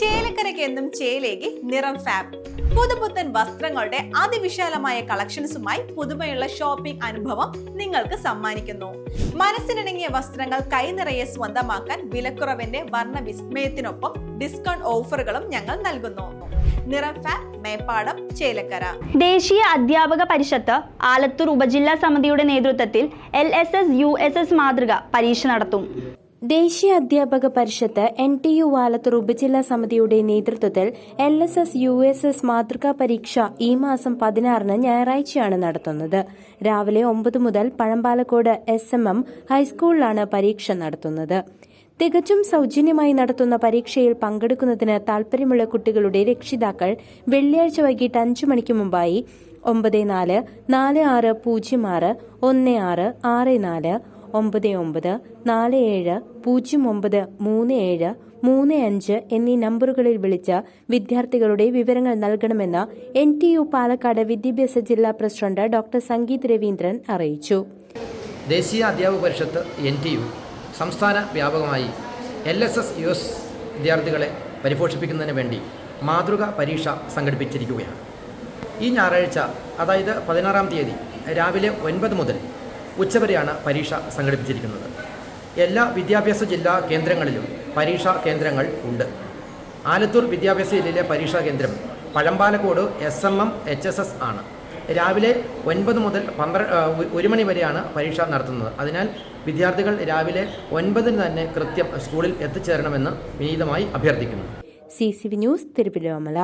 ചേലക്കരയ്ക്ക് എന്നും ചേലേകി നിറം ഫാബ്. പുതുപുത്തൻ വസ്ത്രങ്ങളുടെ അതിവിശാലമായ കളക്ഷൻസുമായി പുതുമയുള്ള ഷോപ്പിംഗ് അനുഭവം നിങ്ങൾക്ക് സമ്മാനിക്കുന്നു. മനസ്സിനിണങ്ങിയ വസ്ത്രങ്ങൾ കൈനിറയെ സ്വന്തമാക്കാൻ വിലക്കുറവിന്റെ വർണ വിസ്മയത്തിനൊപ്പം ഡിസ്കൗണ്ട് ഓഫറുകളും ഞങ്ങൾ നൽകുന്നു. ഫാബ് ചേലക്കര. ദേശീയ അധ്യാപക പരിഷത്ത് ആലത്തൂർ ഉപജില്ലാ സമിതിയുടെ നേതൃത്വത്തിൽ L S S U S S മാതൃക പരീക്ഷ നടത്തും. ദേശീയ അധ്യാപക പരിഷത്ത് എൻ ടി യു വാലത്തൂർ ഉപജില്ലാ സമിതിയുടെ നേതൃത്വത്തിൽ L S S U S S മാതൃകാ പരീക്ഷ ഈ മാസം പതിനാറിന് ഞായറാഴ്ചയാണ് നടത്തുന്നത്. രാവിലെ ഒമ്പത് മുതൽ പഴമ്പാലക്കോട് എസ് എം എം ഹൈസ്കൂളിലാണ് പരീക്ഷ നടത്തുന്നത്. തികച്ചും സൗജന്യമായി നടത്തുന്ന പരീക്ഷയിൽ പങ്കെടുക്കുന്നതിന് താൽപര്യമുള്ള കുട്ടികളുടെ രക്ഷിതാക്കൾ വെള്ളിയാഴ്ച വൈകിട്ട് അഞ്ചു മണിക്ക് മുമ്പായി ഒമ്പത് നാല് നാല് ആറ് പൂജ്യം ആറ് ഒന്ന് ആറ് ആറ് നാല് ഒമ്പത് ഒമ്പത് നാല് ഏഴ് പൂജ്യം ഒമ്പത് മൂന്ന് ഏഴ് മൂന്ന് അഞ്ച് എന്നീ നമ്പറുകളിൽ വിളിച്ച വിദ്യാർത്ഥികളുടെ വിവരങ്ങൾ നൽകണമെന്ന് എൻ ടി യു പാലക്കാട് വിദ്യാഭ്യാസ ജില്ലാ പ്രസിഡന്റ് ഡോക്ടർ സംഗീത് രവീന്ദ്രൻ അറിയിച്ചു. ദേശീയ അധ്യാപക പരിഷത്ത് എൻ ടി യു സംസ്ഥാന വ്യാപകമായി L S S U S വിദ്യാർത്ഥികളെ പരിപോഷിപ്പിക്കുന്നതിന് വേണ്ടി മാതൃക പരീക്ഷ സംഘടിപ്പിച്ചിരിക്കുകയാണ്. ഈ ഞായറാഴ്ച അതായത് പതിനാറാം തീയതി രാവിലെ ഒൻപത് മുതൽ ഉച്ചവരെയാണ് പരീക്ഷ സംഘടിപ്പിച്ചിരിക്കുന്നത്. എല്ലാ വിദ്യാഭ്യാസ ജില്ലാ കേന്ദ്രങ്ങളിലും പരീക്ഷാ കേന്ദ്രങ്ങൾ ഉണ്ട്. ആലത്തൂർ വിദ്യാഭ്യാസ ജില്ലയിലെ പരീക്ഷാ കേന്ദ്രം Pazhambalakode S M M H S S ആണ്. രാവിലെ ഒൻപത് മുതൽ പന്ത്രണ്ട് ഒരു മണി വരെയാണ് പരീക്ഷ നടത്തുന്നത്. അതിനാൽ വിദ്യാർത്ഥികൾ രാവിലെ ഒൻപതിന് തന്നെ കൃത്യം സ്കൂളിൽ എത്തിച്ചേരണമെന്ന് വിനീതമായി അഭ്യർത്ഥിക്കുന്നു. C C V news Thiruvilwamala